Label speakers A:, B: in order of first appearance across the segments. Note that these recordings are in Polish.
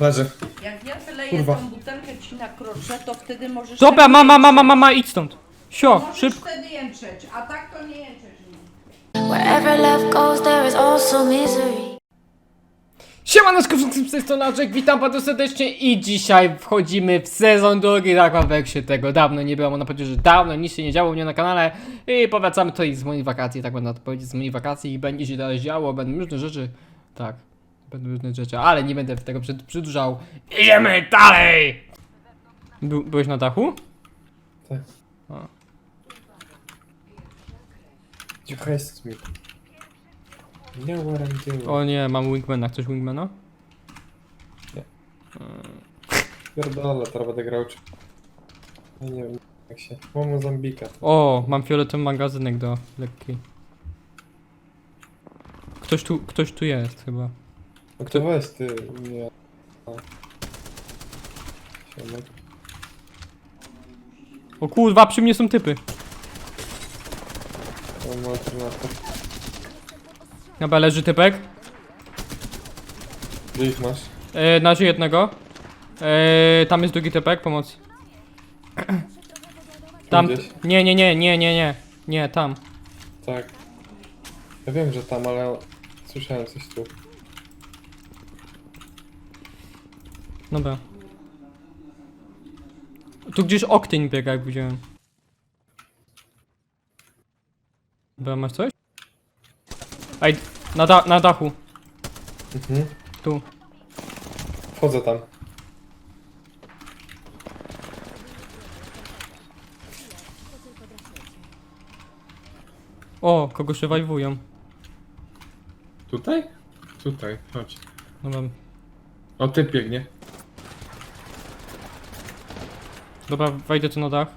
A: Leży.
B: Jak ja wyleję
A: Kurwa.
B: tą butelkę ci na krocze, to wtedy możesz...
C: Dobra,
B: wtedy
C: mama, mama, mama, idź stąd. Sio,
B: Możesz
C: szybko.
B: wtedy jęczeć, a tak to nie jęczeć.
D: Wherever love goes, there is also misery.
C: Siemaneczko wszystkim z tej strony Andrzej, witam bardzo serdecznie i dzisiaj wchodzimy w sezon drugi Dark Vexie. Tego dawno nie było, można powiedzieć, że dawno nic się nie działo u mnie na kanale i powracamy tutaj z moich wakacji, tak można to powiedzieć, z moich wakacji i będzie się dalej działo, będą różne rzeczy, tak, będą różne rzeczy, ale nie będę tego przed, przedłużał. Idziemy dalej! By, byłeś na dachu?
A: Tak.
C: A.
A: You hate me. Nie what I'm doing.
C: O nie, mam wingmana, chcesz wingmana?
A: Pierdolę, teraz będę grał czy... Ja nie wiem jak się... Mam Mozambika.
C: O, mam fioletowy magazynek do lekkiej. Ktoś tu, ktoś tu jest chyba.
A: No to weź ty, nie... Siemek.
C: O kurwa, przy mnie są typy.
A: Mam alternator.
C: Dobra, leży typek.
A: Gdzie ich masz?
C: E, na razie jednego. E, tam jest drugi typek, pomoc. Tam.
A: Gdzieś?
C: Nie, nie, nie, nie, nie, nie. Nie, tam.
A: Tak. Ja wiem, że tam, ale... Słyszałem coś tu.
C: Dobra. Tu gdzieś oktyń biega, jak widziałem. Dobra, masz coś? Ej, na, da na dachu.
A: Mhm.
C: Tu.
A: Wchodzę tam.
C: O, kogoś rewajwują.
A: Tutaj? Tutaj, chodź.
C: Dobra.
A: O, ty biegnie.
C: Dobra, wejdę tu na dach.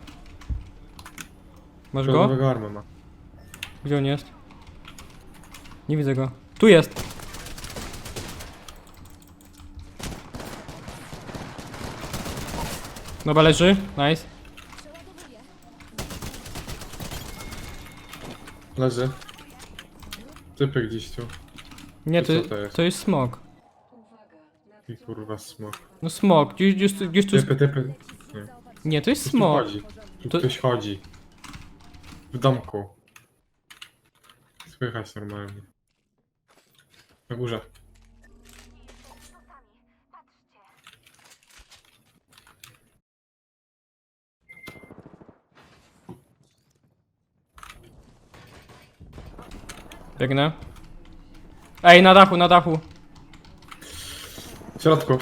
C: Masz go?
A: Nowego ma.
C: Gdzie on jest? Nie widzę go. Tu jest! Dobra, leży. Nice.
A: Leży. Typy gdzieś tu.
C: Nie,
A: To
C: to,
A: jest?
C: to jest smok.
A: I kurwa smok.
C: No smok, gdzieś, gdzieś, tu- gdzieś tu...
A: Typy, typy. Nie.
C: Nie, to jest
A: Ktoś tu
C: smok.
A: chodzi. Tu
C: To-
A: ktoś chodzi. W domku. Słychać normalnie. Na górze.
C: Biegnę. Ej, na dachu, na dachu.
A: W środku.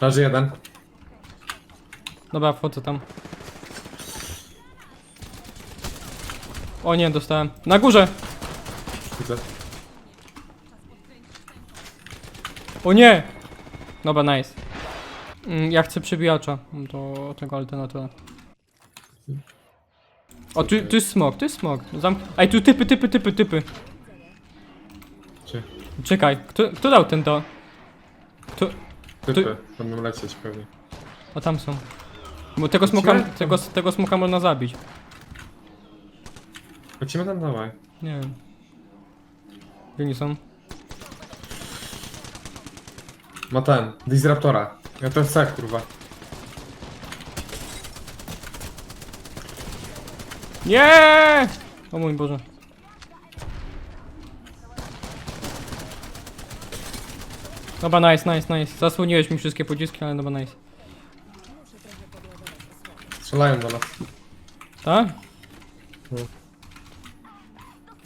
A: Leży jeden.
C: Dobra, wchodzę tam. O nie, dostałem. Na górze!
A: Widzę.
C: O nie! Dobra, nice. Mm, Ja chcę przebijacza do tego alternatora. O, tu, tu jest smok, tu jest smok. Zamk Ej, tu typy, typy, typy, typy. Czekaj, kto, kto dał ten to? Kto?
A: Typy. Będą lecieć pewnie.
C: O, tam są. Bo tego smoka, tego, tego smoka można zabić.
A: Lecimy tam dawaj.
C: Nie wiem. Gdzie oni są?
A: Ma ten. Disruptora. Ja to chcę kurwa.
C: Nie! O mój Boże. Dobra, nice, nice, nice. Zasłoniłeś mi wszystkie pociski, ale dobra, nice.
A: Strzelają do nas.
C: Tak?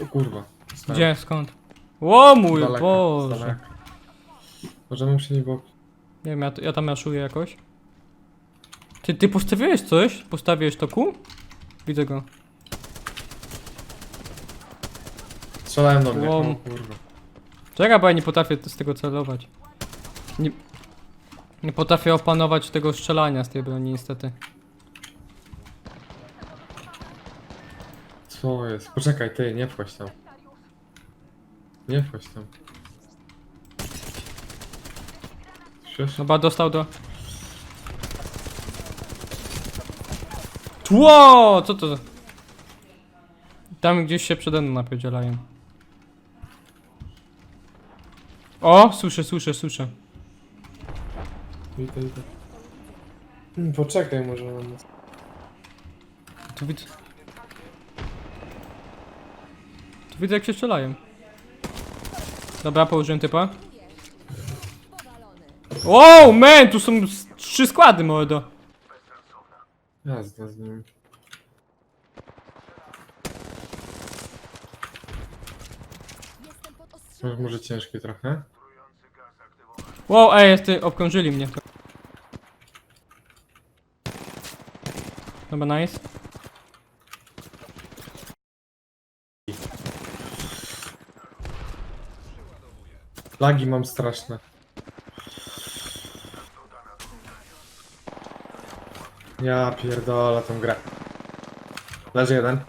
A: O kurwa. Dostałem.
C: Gdzie? Skąd? O mój
A: z
C: Boże.
A: daleka. Możemy niej bok.
C: Nie wiem, ja, ja tam jaszuję jakoś. Ty, ty postawiłeś coś? Postawiłeś to ku? Widzę go.
A: Strzelają do mnie. O kurwa.
C: Czekaj, bo ja nie potrafię z tego celować. Nie, nie potrafię opanować tego strzelania z tej broni, niestety.
A: Co jest? Poczekaj, ty, nie wchodź tam. Nie wchodź tam. Słyszysz?
C: Dobra, dostał do... Tło! Co to za... Tam gdzieś się przede mną napierdzielają. O! Słyszę, słyszę, słyszę.
A: Hmm, Poczekaj może nas.
C: Tu widzę. Tu widzę jak się strzelają. Dobra, położyłem typa. Wow, man, tu są s- trzy składy, mordo.
A: Jazda z nim. No, Może ciężkie trochę.
C: Wow, ej, ty, obkrążyli mnie. Dobra, nice.
A: Lagi mam straszne. Ja pierdolę tą grę. Leży jeden.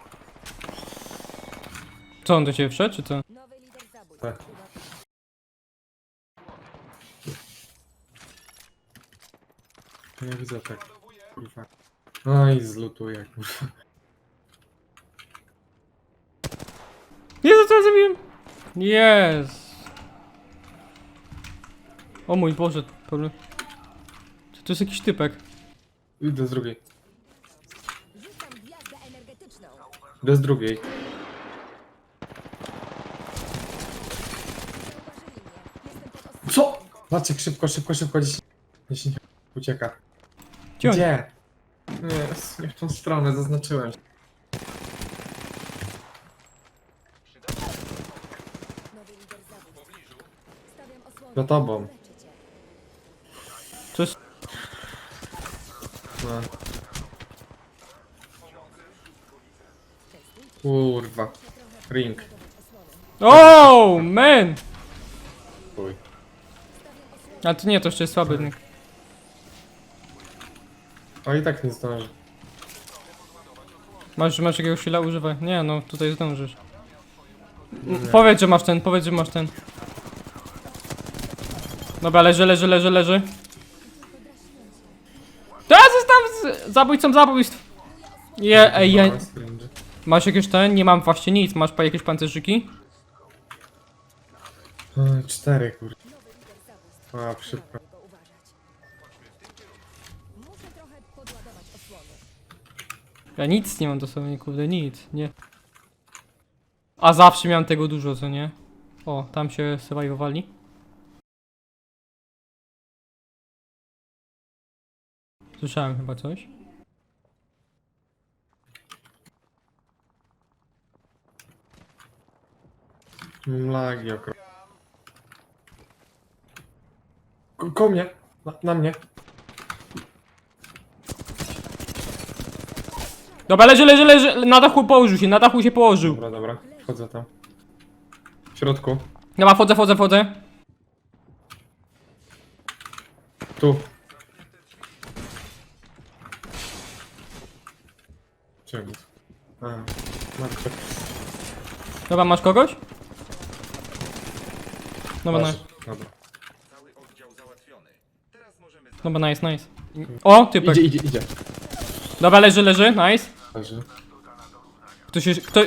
C: Co, on do ciebie wszedł, czy co?
A: Tak. Nie widzę tak. Kurwa. No i zlutuję, kurwa.
C: Jezu, co ja zrobiłem? Jest. O mój Boże, problem. To, to jest jakiś typek.
A: Idę z drugiej. Idę z drugiej. Co? Maciek, szybko, szybko, szybko. 10, 10 ucieka.
C: Gdzie on?
A: Gdzie? Nie, nie w tą stronę, zaznaczyłem. Za tobą.
C: To jest...
A: No. Kurwa. Ring.
C: Oh, man!
A: Chuj.
C: A to nie, to jeszcze jest słaby link.
A: O i tak nie zdąży.
C: Masz, masz jakiegoś chwila używaj. Nie, no tutaj zdążysz. M- Powiedz, że masz ten, powiedz, że masz ten. Dobra, leży, leży, leży, leży. Zabójcą zabójstw. Je, ej, je, masz jakieś ten? Nie mam właśnie nic. Masz pa jakieś pancerzyki?
A: E, Cztery kurwa. A, szybko.
C: Ja nic nie mam dosłownie, kurde, nic, nie. A zawsze miałem tego dużo, co nie? O, tam się survivowali. Słyszałem chyba coś.
A: Lagi okro. Ko koło mnie. Na, na mnie.
C: Dobra, leży, leży, leży, na dachu położył się, na dachu się położył.
A: Dobra, dobra. Wchodzę tam. W środku.
C: Dobra, wchodzę, wchodzę, wchodzę.
A: Tu. Czemu? A, matko.
C: Dobra, masz kogoś? Dobra,
A: Masz.
C: nice.
A: Dobra.
C: Dobra, nice, nice. O, typek.
A: Idzie, idzie, idzie.
C: Dobra, leży, leży, nice.
A: Leży.
C: Ktoś się, kto...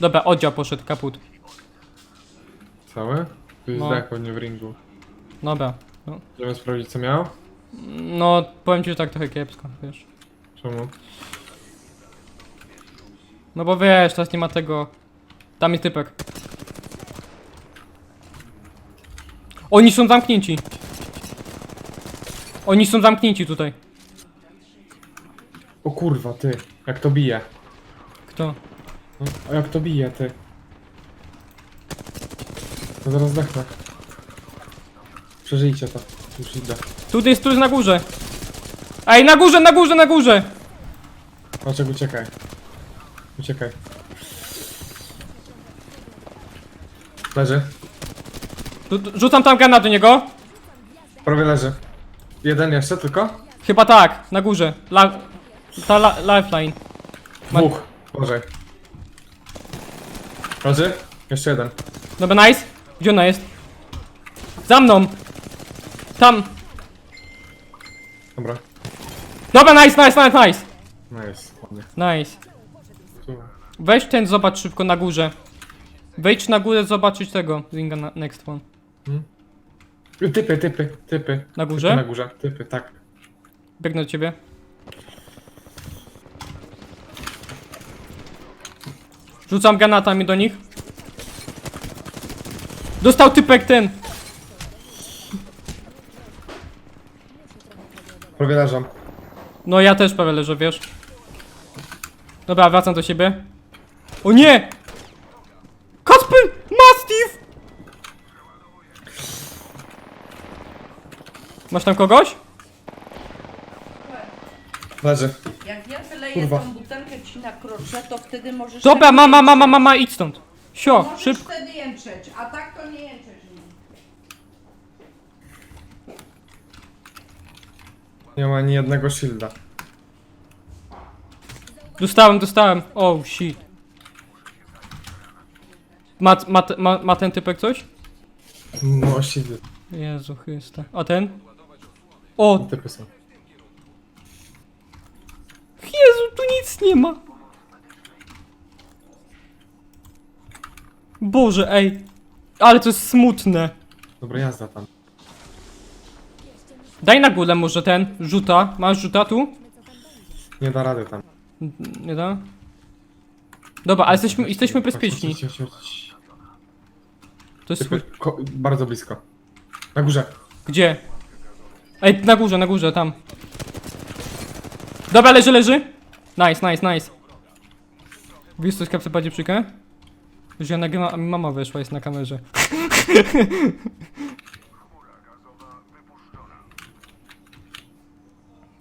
C: Dobra, oddział poszedł, kaput.
A: Całe? Tu jest
C: No.
A: dach pewnie w ringu.
C: Dobra. No,
A: Chcemy sprawdzić co miał?
C: no powiem ci, że tak trochę kiepsko, wiesz.
A: Czemu?
C: No bo wiesz, teraz nie ma tego... Tam jest typek. Oni są zamknięci. Oni są zamknięci tutaj.
A: O kurwa, ty. Jak to bije.
C: Kto?
A: No, a jak to bije, ty. No zaraz zdechnę. Przeżyjcie to. Już idę.
C: Tu jest, tu jest na górze. Ej, na górze, na górze, na górze!
A: Dlaczego uciekaj? Uciekaj. Leży.
C: Rzucam tam granat do niego.
A: Prawie leży. Jeden jeszcze tylko?
C: Chyba tak, na górze. La, ta la, lifeline. Ma-
A: Dwóch. Uważaj. Leży? Jeszcze jeden.
C: Dobra, nice. Gdzie ona jest? Za mną. Tam.
A: Dobra.
C: Dobra, nice, nice, nice, nice.
A: Nice. Ładnie.
C: Nice. Weź ten, zobacz szybko na górze. Wejdź na górę zobaczyć tego. Ringa na next one.
A: Typy, typy, typy.
C: Na
A: Typy
C: górze?
A: na górze, typy, tak.
C: Biegnę do ciebie. Rzucam granatami do nich. Dostał typek ten.
A: Prawie leżą.
C: No ja też prawie leżę, wiesz. Dobra, wracam do siebie. O nie! Kasper! Mastiff! Masz tam kogoś?
A: Leży.
B: Jak ja wyleję
A: Kurwa.
B: tą butelkę ci na krocze, to wtedy możesz...
C: Dobra, mama, mama, mama, idź stąd. Sio,
B: Możesz
C: szybko.
B: wtedy jęczeć, a tak to nie jęczeć.
A: Nie ma ani jednego shielda.
C: Dostałem, dostałem. Oh shit. Ma, ma, ma, ma ten typek coś?
A: No, shieldy.
C: Jezu Chryste. A ten? O,
A: Typy są.
C: Jezu, tu nic nie ma. Boże, ej. Ale to jest smutne.
A: Dobra, jazda tam.
C: Daj na górę może ten, rzuta. Masz rzuta tu?
A: Nie da rady tam.
C: N- Nie da? Dobra, ale jesteśmy, jesteśmy bezpieczni.
A: Chodź, chodź, chodź, chodź.
C: To jest...
A: Ko- bardzo blisko. Na górze.
C: Gdzie? Ej, na górze, na górze, tam. Dobra, leży, leży. Nice, nice, nice. Wiesz coś, kapsy bardziej przykę? Że ja nagrywam, a mi mama weszła, jest na kamerze.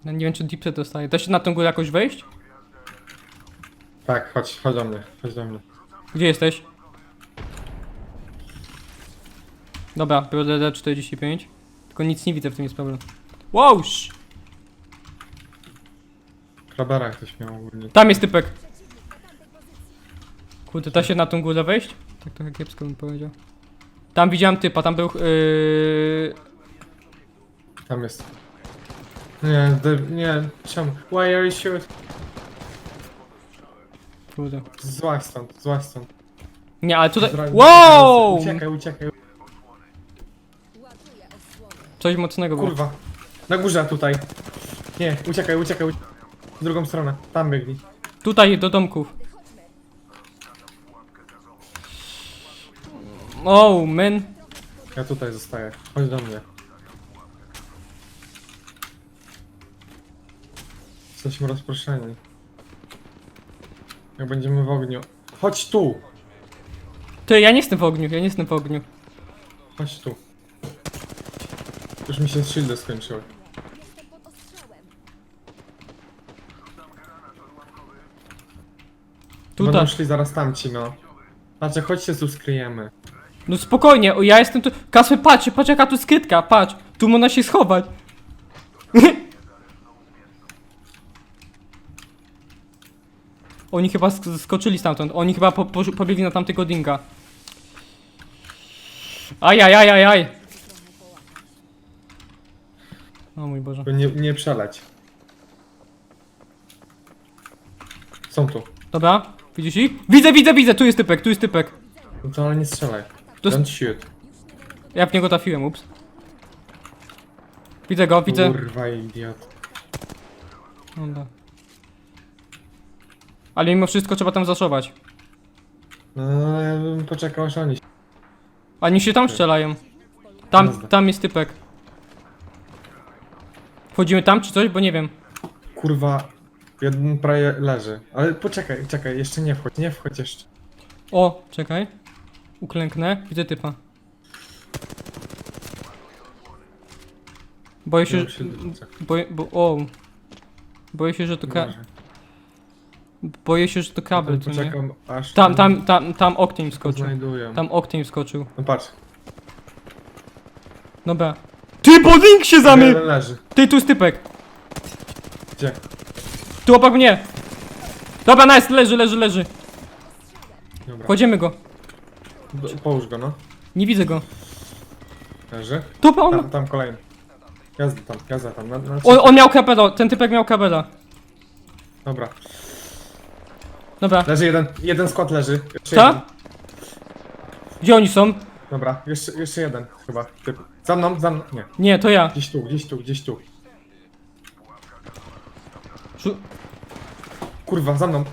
C: No nie wiem, czy dipset dostaje. Da się na tą górę jakoś wejść?
A: Tak, chodź, chodź do mnie, chodź do mnie.
C: Gdzie jesteś? Dobra, PDD 45. Tylko nic nie widzę w tym jest problem. Wow! sz-
A: Krabera ktoś miał ogólnie.
C: Tam jest typek. Kurde, da się na tą górę wejść? Tak trochę kiepsko bym powiedział. Tam widziałem typa, tam był... Yy...
A: Tam jest. Nie, de- nie, czemu? Why are you shoot?
C: Kurde.
A: Złaź stąd, złaź stąd.
C: Nie, ale tutaj...
A: Zra-
C: Wow!
A: Uciekaj, uciekaj.
C: Coś mocnego było.
A: Kurwa. Na górze tutaj. Nie, uciekaj, uciekaj. uciekaj. W drugą stronę. Tam biegli.
C: Tutaj, do domków. Oh, man.
A: Ja tutaj zostaję. Chodź do mnie. Jesteśmy rozproszeni. Jak będziemy w ogniu. Chodź tu!
C: Ty, ja nie jestem w ogniu, ja nie jestem w ogniu.
A: Chodź tu. Już mi się shieldy skończyły. Będą
C: Tutaj.
A: szli zaraz tamci, no. Znaczy, chodźcie tu skryjemy.
C: No spokojnie, o, ja jestem tu... Kasper, patrz, patrz jaka tu skrytka, patrz. Tu można się schować. Oni chyba sk skoczyli stamtąd, oni chyba po po pobiegli na tamtego dinga. Ajajajajaj. O mój Boże.
A: Nie, nie przeleć. Są tu.
C: Dobra, widzisz ich? Widzę, widzę, widzę, tu jest typek, tu jest typek.
A: No to ale nie strzelaj.
C: To
A: Don't shoot.
C: Ja w niego trafiłem, ups. Widzę go, widzę.
A: Kurwa idiot.
C: Dobra. Ale mimo wszystko trzeba tam zaszować.
A: No ja bym poczekał aż oni.
C: Oni się tam strzelają. Tam, tam jest typek. Wchodzimy tam czy coś? Bo nie wiem.
A: Kurwa. Jeden prawie leży. Ale poczekaj, czekaj, jeszcze nie wchodź, nie wchodź jeszcze.
C: O, czekaj. Uklęknę. Widzę typa. Boję się,
A: Ja
C: że...
A: się dorzucę.
C: Boję, bo, o. Boję się, że to ka... Boję się, że to kabel, co nie?
A: Poczekam aż...
C: Tam, tam, tam, tam Octane skoczył.
A: Znajdują.
C: Tam Octane skoczył.
A: No patrz.
C: Dobra. Ty, podlink się zamy!
A: Jeden leży.
C: Ty, tu jest typek.
A: Gdzie?
C: Tu obok mnie. Dobra, nice, leży, leży, leży.
A: Dobra.
C: Kładziemy go.
A: Do, połóż go, no.
C: Nie widzę go.
A: Leży.
C: Dobra, on,
A: Tam, tam kolejny. Jazda tam, jazda tam. Na, na
C: on, on miał kabela, ten typek miał kabela.
A: Dobra.
C: Dobra,
A: Leży jeden, jeden skład leży. Jeszcze
C: Co?
A: jeden.
C: gdzie oni są?
A: Dobra, jeszcze, jeszcze jeden chyba. Typ. Za mną, za mną. Nie.
C: Nie, to ja.
A: Gdzieś tu, gdzieś tu, gdzieś tu.
C: Szu-
A: Kurwa, za mną.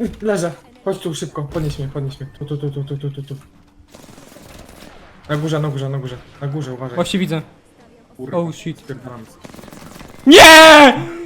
A: Y, Leżę. Chodź tu szybko, podnieś mnie, podnieś mnie. Tu, tu, tu, tu, tu, tu, tu, tu. Na górze, na górze, na górze. Na górze, uważaj.
C: Właśnie widzę.
A: Kurwa.
C: Oh shit.
A: Spierdalam.
C: Nie!